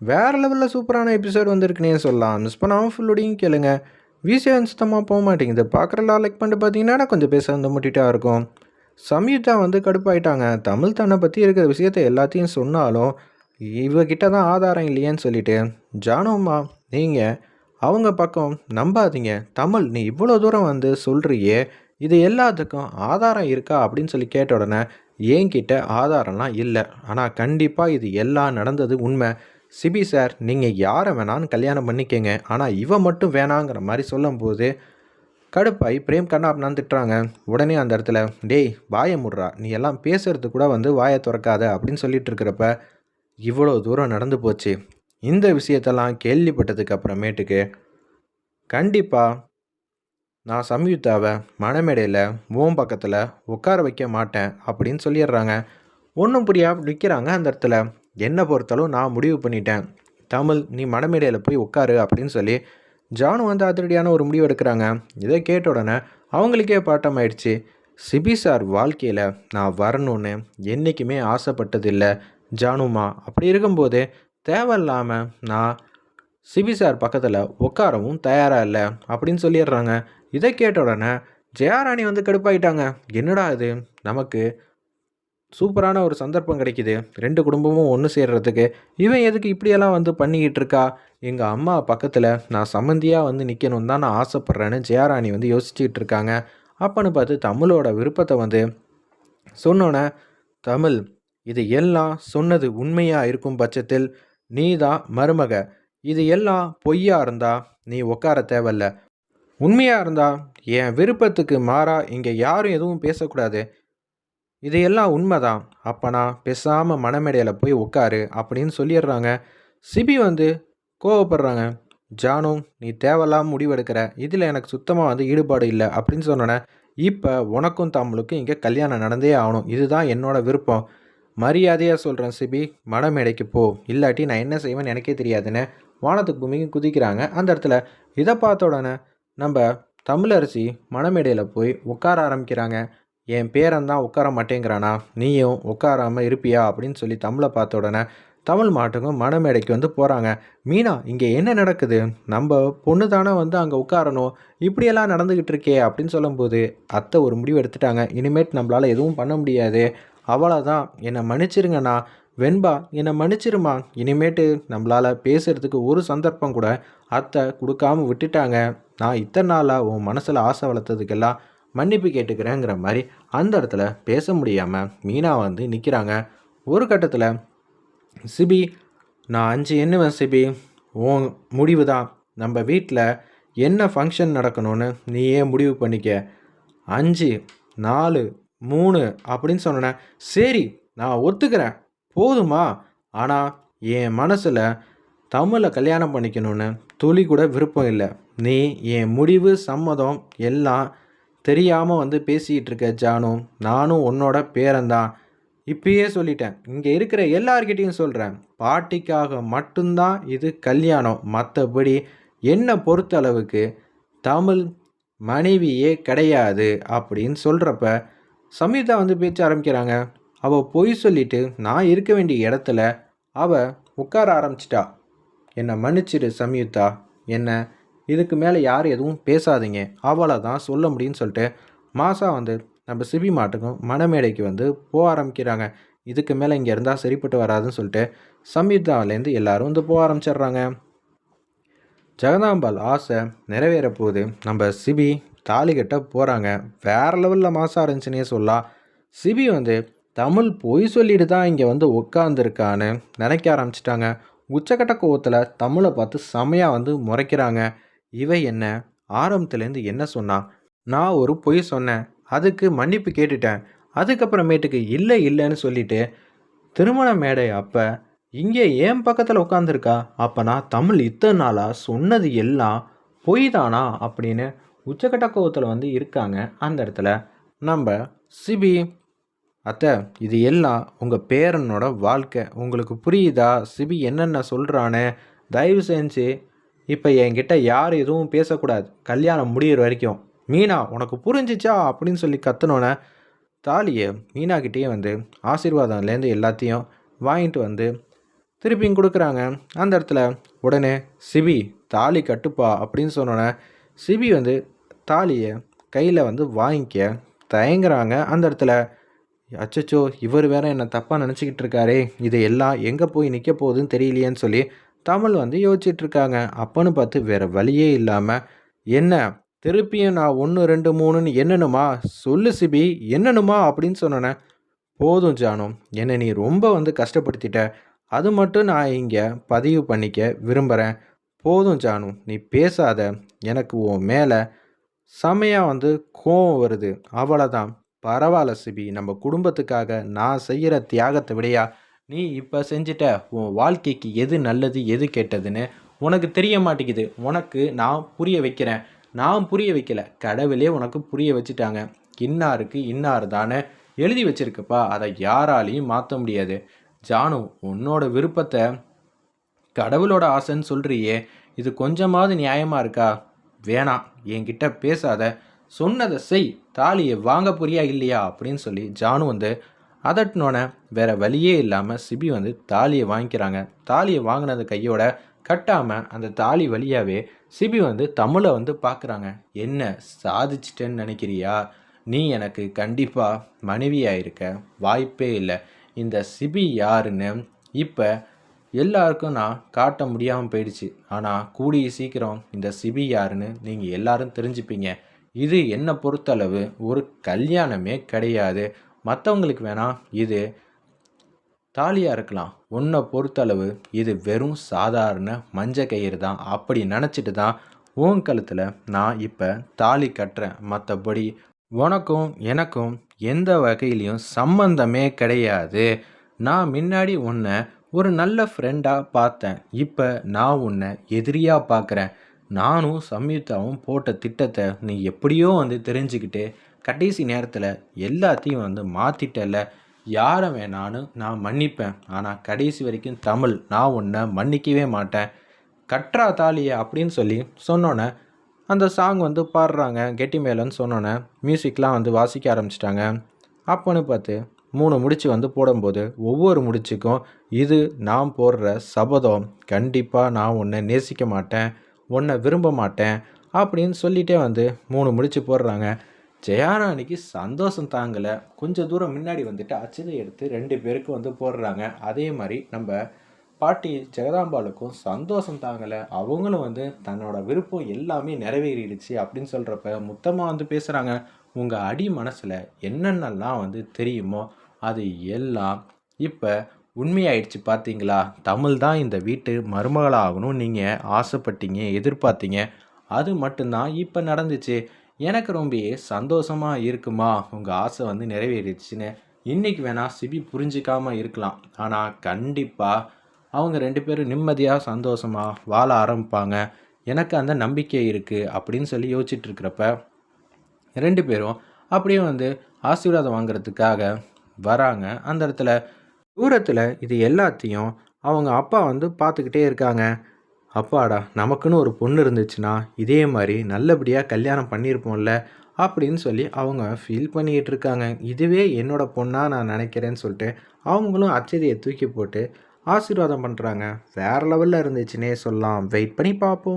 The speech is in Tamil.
வேறு லெவலில் சூப்பரான எபிசோட் வந்திருக்குனே சொல்லலாம். மிஸ் பண்ணாமல் ஃபுல்லோடையும் கேளுங்க. விசியம் சுத்தமாக போக மாட்டேங்குது. பார்க்குறலாம் லைக் பண்ணிட்டு பார்த்தீங்கன்னா கொஞ்சம் பேச வந்து முட்டிட்டா இருக்கும். சம்யுக்தா வந்து கடுப்பாயிட்டாங்க. தமிழ் தன்னை பற்றி இருக்கிற விஷயத்தை எல்லாத்தையும் சொன்னாலும் இவகிட்ட தான் ஆதாரம் இல்லையேன்னு சொல்லிட்டு ஜானம்மா நீங்கள் அவங்க பக்கம் நம்பாதீங்க. தமிழ் நீ இவ்வளோ தூரம் வந்து சொல்கிறியே இது எல்லாத்துக்கும் ஆதாரம் இருக்கா? அப்படின்னு சொல்லி கேட்ட உடனே என்கிட்ட ஆதாரம்லாம் இல்லை. ஆனால் கண்டிப்பாக இது எல்லாம் நடந்தது உண்மை. சிபி சார் நீங்கள் யாரை வேணான்னு கல்யாணம் பண்ணிக்கங்க. ஆனால் இவன் மட்டும் வேணாங்கிற மாதிரி சொல்லும்போது கடுப்பாய் பிரேம் கண்ணாப்னான்னு திட்டுறாங்க. உடனே அந்த இடத்துல டேய் வாயை முடுறா. நீ எல்லாம் பேசுறது கூட வந்து வாயை திறக்காத அப்படின்னு சொல்லிட்டு இருக்கிறப்ப இவ்வளோ தூரம் நடந்து போச்சு. இந்த விஷயத்தெல்லாம் கேள்விப்பட்டதுக்கு அப்புறமேட்டுக்கு கண்டிப்பாக நான் சம்யுக்தாவை மணமேடையில் ஓம் பக்கத்தில் உட்கார வைக்க மாட்டேன் அப்படின்னு சொல்லிடுறாங்க. ஒன்றும் புரியாம நிற்கிறாங்க அந்த இடத்துல. என்னை பொறுத்தளவு நான் முடிவு பண்ணிட்டேன். தமிழ் நீ மடமேடையில் போய் உட்காரு அப்படின்னு சொல்லி ஜானு வந்து அதிரடியான ஒரு முடிவு எடுக்கிறாங்க. இதை கேட்ட உடனே அவங்களுக்கே பாட்டம் ஆயிடுச்சு சிபி சார் வாழ்க்கையில் நான் வரணும்னு என்றைக்குமே ஆசைப்பட்டதில்லை ஜானுமா. அப்படி இருக்கும்போது தேவையில்லாமல் நான் சிபி சார் பக்கத்தில் உட்காரவும் தயாராக இல்லை அப்படின்னு சொல்லிடுறாங்க. இதை கேட்ட உடனே ஜெயாராணி வந்து கடுப்பாயிட்டாங்க. என்னடா இது? நமக்கு சூப்பரான ஒரு சந்தர்ப்பம் கிடைக்குது. ரெண்டு குடும்பமும் ஒன்று சேர்றதுக்கு. இவன் எதுக்கு இப்படியெல்லாம் வந்து பண்ணிக்கிட்டு இருக்கா? எங்கள் அம்மா பக்கத்தில் நான் சம்மந்தியாக வந்து நிற்கணும் தான் நான் ஆசைப்பட்றேன்னு ஜெயாராணி வந்து யோசிச்சுக்கிட்டு இருக்காங்க. அப்பன்னு பார்த்து தமிழோட விருப்பத்தை வந்து சொன்னோன்னே தமிழ் இது எல்லாம் சொன்னது உண்மையாக இருக்கும் பட்சத்தில் நீ தான் மருமக. இது எல்லாம் பொய்யா இருந்தா நீ உட்கார தேவையில்ல. உண்மையாக இருந்தா என் விருப்பத்துக்கு மாறா இங்கே யாரும் எதுவும் பேசக்கூடாது. இது எல்லாம் உண்மைதான் அப்பனா பேசாமல் மணமேடையில் போய் உட்காரு அப்படின்னு சொல்லிடுறாங்க. சிபி வந்து கோவப்படுறாங்க. ஜானு நீ தேவையில்லாமல் முடிவெடுக்கிற. இதில் எனக்கு சுத்தமாக வந்து ஈடுபாடு இல்லை அப்படின்னு சொன்னோன்னே இப்போ உனக்கும் தமிழுக்கும் இங்கே கல்யாணம் நடந்தே ஆகணும். இதுதான் என்னோட விருப்பம். மரியாதையாக சொல்கிறேன் சிபி மனமேடைக்கு போ. இல்லாட்டி நான் என்ன செய்வேன்னு எனக்கே தெரியாதுன்னு வானத்துக்கு பூமிக்கு குதிக்கிறாங்க அந்த இடத்துல. இதை பார்த்த உடனே நம்ம தமிழரசி மணமேடையில் போய் உட்கார ஆரம்பிக்கிறாங்க. என் பேரன் தான் உட்கார மாட்டேங்கிறானா நீயும் உட்காராமல் இருப்பியா? அப்படின்னு சொல்லி தமிழை பார்த்த உடனே தமிழ் மாட்டுக்கும் மணமேடைக்கு வந்து போகிறாங்க மீனா இங்கே என்ன நடக்குது? நம்ம பொண்ணு தானே வந்து அங்கே உட்காரணும். இப்படியெல்லாம் நடந்துக்கிட்டு இருக்கே அப்படின்னு சொல்லும்போது அத்தை ஒரு முடிவு எடுத்துட்டாங்க. இனிமேட் நம்மளால் எதுவும் பண்ண முடியாது. அவ்வளோதான் என்னை மன்னிச்சிருங்கண்ணா. வெண்பா என்னை மன்னிச்சிருமா. இனிமேட்டு நம்மளால் பேசுகிறதுக்கு ஒரு சந்தர்ப்பம் கூட அத்தை கொடுக்காம விட்டுட்டாங்க. நான் இத்தனை நாளாக உன் மனசில் ஆசை வளர்த்ததுக்கெல்லாம் மன்னிப்பு கேட்டுக்கிறேங்கிற மாதிரி அந்த இடத்துல பேச முடியாமல் மீனா வந்து நிற்கிறாங்க ஒரு கட்டத்தில் சிபி நான் அஞ்சு எண்ணுவேன் சிபி. ஓ முடிவு தான் நம்ம வீட்டில் என்ன ஃபங்க்ஷன் நடக்கணும்னு நீயே முடிவு பண்ணிக்க. அஞ்சு நாலு மூணு அப்படின்னு சொன்னேன் சரி நான் ஒத்துக்கிறேன். போதுமா? ஆனால் என் மனசில் தமிழை கல்யாணம் பண்ணிக்கணும்னு துளி கூட விருப்பம் இல்லை. நீ என் முடிவு சம்மதம் எல்லாம் தெரியாமல் வந்து பேசிகிட்டு இருக்க ஜானு நானும் உன்னோட பேரன்தான். இப்பயே சொல்லிட்டேன். இங்கே இருக்கிற எல்லார்கிட்டையும் சொல்கிறேன் பாட்டிக்காக மட்டும்தான் இது கல்யாணம். மற்றபடி என்னை பொறுத்தளவுக்கு தமிழ் மனைவியே கிடையாது அப்படின்னு சொல்கிறப்ப சமீதா வந்து பேச்ச ஆரம்பிக்கிறாங்க. அவள் பொய் சொல்லிட்டு நான் இருக்க வேண்டிய இடத்துல அவள் உட்கார ஆரம்பிச்சிட்டா. என்னை மன்னிச்சிடு சம்யுக்தா என்ன இதுக்கு மேலே யார் எதுவும் பேசாதீங்க. அவளை தான் சொல்ல முடியும்னு சொல்லிட்டு மாசா வந்து நம்ம சிபி மாட்டுக்கும் மணமேடைக்கு வந்து போக ஆரம்பிக்கிறாங்க. இதுக்கு மேலே இங்கே இருந்தால் சரிப்பட்டு வராதுன்னு சொல்லிட்டு சம்யுக்தாவிலேருந்து எல்லாரும் வந்து போக ஆரம்பிச்சிடுறாங்க. ஜெகதாம்பாள் ஆசை நிறைவேற போகுது நம்ம சிபி தாலி கட்ட போகிறாங்க வேறு லெவலில் மாசா இருந்துச்சுன்னே சொல்லலாம். சிபி வந்து தமிழ் பொய் சொல்லிட்டு தான் இங்கே வந்து உட்காந்துருக்கான்னு நினைக்க ஆரம்பிச்சிட்டாங்க. உச்சக்கட்ட கோவத்தில் தமிழை பார்த்து செமையாக வந்து முறைக்கிறாங்க. இவ என்ன? ஆரம்பத்துலேருந்து என்ன சொன்னா? நான் ஒரு பொய் சொன்னேன். அதுக்கு மன்னிப்பு கேட்டுட்டேன். அதுக்கப்புறமேட்டுக்கு இல்லை இல்லைன்னு சொல்லிட்டு திருமண மேடை அப்போ இங்கே ஏன் பக்கத்தில் உட்காந்துருக்கா அப்போ நான் தமிழ் இத்தனை நாளாக சொன்னது எல்லாம் பொய் தானா அப்படின்னு உச்சக்கட்ட கோவத்தில் வந்து இருக்காங்க அந்த இடத்துல. நம்ம சிபி அத்தை இது எல்லாம் உங்கள் பேரனோட வாழ்க்கை. உங்களுக்கு புரியுதா? சிபி என்னென்ன சொல்கிறான்னு தயவு செஞ்சு இப்போ என்கிட்ட யார் எதுவும் பேசக்கூடாது. கல்யாணம் முடிகிற வரைக்கும். மீனா உனக்கு புரிஞ்சிச்சா? அப்படின்னு சொல்லி கத்துனோன்னே தாலியை மீனாக்கிட்டேயே வந்து ஆசீர்வாதம்லேருந்து எல்லாத்தையும் வாங்கிட்டு வந்து திருப்பியும் கொடுக்குறாங்க. அந்த இடத்துல உடனே சிபி தாலி கட்டுப்பா அப்படின்னு சொன்னோன்னே சிபி வந்து தாலியை கையில் வந்து வாங்கிக்க தயங்குறாங்க. அந்த இடத்துல அச்சச்சோ இவர் வேற என்னை தப்பாக நினச்சிக்கிட்டு இருக்காரே இது எல்லாம் எங்கே போய் நிற்க போகுதுன்னு தெரியலையேன்னு சொல்லி தமிழ் வந்து யோசிச்சுட்டு இருக்காங்க பார்த்து வேறு வழியே இல்லாமல் என்ன திருப்பியும் நான் ஒன்று ரெண்டு மூணுன்னு என்னணுமா சொல்லு சிபி என்னனுமா அப்படின்னு சொன்னேன் போதும் ஜானு என்னை நீ ரொம்ப வந்து கஷ்டப்படுத்திட்ட. அது மட்டும் நான் இங்கே பதிவு பண்ணிக்க விரும்புகிறேன் போதும் ஜானு நீ பேசாத. எனக்கு உன் மேலே செமையாக வந்து கோவம் வருது. அவ்வளோதான் பரவாயில்ல சிபி நம்ம குடும்பத்துக்காக நான் செய்கிற தியாகத்தை விடையா நீ இப்போ செஞ்சிட்ட உன் வாழ்க்கைக்கு எது நல்லது எது கெட்டதுன்னு உனக்கு தெரிய மாட்டேங்குது. உனக்கு நான் புரிய வைக்கிறேன். நான் புரிய வைக்கல. கடவுளே உனக்கு புரிய வச்சுட்டாங்க. இன்னாருக்கு இன்னார் தானே எழுதி வச்சிருக்கப்பா. அதை யாராலையும் மாற்ற முடியாது. ஜானு உன்னோட விருப்பத்தை கடவுளோட ஆசைன்னு சொல்கிறியே இது கொஞ்சமாவது நியாயமாக இருக்கா? வேணாம் என்கிட்ட பேசாத. சொன்னதை செய். தாலியை வாங்க புரியா இல்லையா? அப்படின்னு சொல்லி ஜானு வந்து அதட்டினோடனே வேற வழியே இல்லாமல் சிபி வந்து தாலியை வாங்கிக்கிறாங்க. தாலியை வாங்கினது கையோட கட்டாமல் அந்த தாலி வழியாகவே சிபி வந்து தமிழை வந்து பார்க்குறாங்க என்ன சாதிச்சிட்டேன்னு நினைக்கிறியா? நீ எனக்கு கண்டிப்பாக மனைவியாக இருக்க வாய்ப்பே இல்லை. இந்த சிபி யாருன்னு இப்போ எல்லாருக்கும் நான் காட்ட முடியாமல் போயிடுச்சு. ஆனால் கூடிய சீக்கிரம் இந்த சிபி யாருன்னு நீங்கள் எல்லாரும் தெரிஞ்சுப்பீங்க. இது என்னை பொறுத்தளவு? ஒரு கல்யாணமே கிடையாது. மற்றவங்களுக்கு வேணால் இது தாலியாக இருக்கலாம். உன்னை பொறுத்தளவு இது வெறும் சாதாரண மஞ்ச கயிறு தான். அப்படி நினச்சிட்டு தான் உன் கழுத்தில் நான் இப்போ தாலி கட்டுறேன். மற்றபடி உனக்கும் எனக்கும் எந்த வகையிலையும் சம்பந்தமே கிடையாது. நான் முன்னாடி உன்னை ஒரு நல்ல ஃப்ரெண்டாக பார்த்தேன். இப்போ நான் உன்னை எதிரியாக பார்க்குறேன் நானும் சம்யுக்தாவும் போட்ட திட்டத்தை நீ எப்படியோ வந்து தெரிஞ்சுக்கிட்டு கடைசி நேரத்தில் எல்லாத்தையும் வந்து மாற்றிட்டல யாரை வேணாலும் நான் மன்னிப்பேன். ஆனால் கடைசி வரைக்கும் தமிழ் நான் உன்னை மன்னிக்கவே மாட்டேன். கற்றா தாலியை அப்படின்னு சொல்லி சொன்னோன்னே அந்த சாங் வந்து பாடுறாங்க. கெட்டி மேலன்னு சொன்னோன்னே மியூசிக்லாம் வந்து வாசிக்க ஆரம்பிச்சிட்டாங்க. அப்போன்னு பார்த்து மூணு முடிச்சு வந்து போடும்போது ஒவ்வொரு முடிச்சுக்கும் இது நான் போடுற சபதம். கண்டிப்பாக நான் உன்னை நேசிக்க மாட்டேன். உன்னை விரும்ப மாட்டேன். அப்படின்னு சொல்லிகிட்டே வந்து மூணு முடிச்சு போடுறாங்க. ஜெயாராணிக்கு சந்தோஷம் தாங்கலை. கொஞ்சம் தூரம் முன்னாடி வந்துட்டு அச்சதை எடுத்து ரெண்டு பேருக்கு வந்து போடுறாங்க. அதே மாதிரி நம்ம பாட்டி ஜெகதாம்பாளுக்கும் சந்தோஷம் தாங்கலை. அவங்களும் வந்து தன்னோட விருப்பம் எல்லாமே நிறைவேறிடுச்சு அப்படின்னு சொல்கிறப்ப மொத்தமாக வந்து பேசுகிறாங்க உங்கள் அடி மனசில் என்னென்னலாம் வந்து தெரியுமோ அது எல்லாம் இப்போ உண்மையாயிடுச்சு பார்த்தீங்களா தமிழ் தான் இந்த வீட்டு மருமகளாகணும் நீங்கள் ஆசைப்பட்டீங்க எதிர்பார்த்தீங்க. அது மட்டும்தான் இப்போ நடந்துச்சு. எனக்கு ரொம்ப சந்தோஷமாக இருக்குமா? உங்கள் ஆசை வந்து நிறைவேறிடுச்சுன்னு இன்றைக்கி வேணால் சிபி புரிஞ்சிக்காமல் இருக்கலாம். ஆனால் கண்டிப்பாக அவங்க ரெண்டு பேரும் நிம்மதியாக சந்தோஷமாக வாழ ஆரம்பிப்பாங்க. எனக்கு அந்த நம்பிக்கை இருக்குது அப்படின்னு சொல்லி யோசிச்சுட்டு இருக்கிறப்ப ரெண்டு பேரும் அப்படியே வந்து ஆசீர்வாதம் வாங்குறதுக்காக வராங்க. அந்த இடத்துல தூரத்தில் இது எல்லாத்தையும் அவங்க அப்பா வந்து பார்த்துக்கிட்டே இருக்காங்க. அப்பாடா நமக்குன்னு ஒரு பொண்ணு இருந்துச்சுன்னா இதே மாதிரி நல்லபடியாக கல்யாணம் பண்ணியிருப்போம்ல அப்படின்னு சொல்லி அவங்க ஃபீல் பண்ணிக்கிட்டு இருக்காங்க. இதுவே என்னோடய பொண்ணாக நான் நினைக்கிறேன்னு சொல்லிட்டு அவங்களும் அச்சதியை தூக்கி போட்டு ஆசீர்வாதம் பண்ணுறாங்க வேறு லெவலில் இருந்துச்சுன்னே சொல்லலாம். வெயிட் பண்ணி பார்ப்போம்.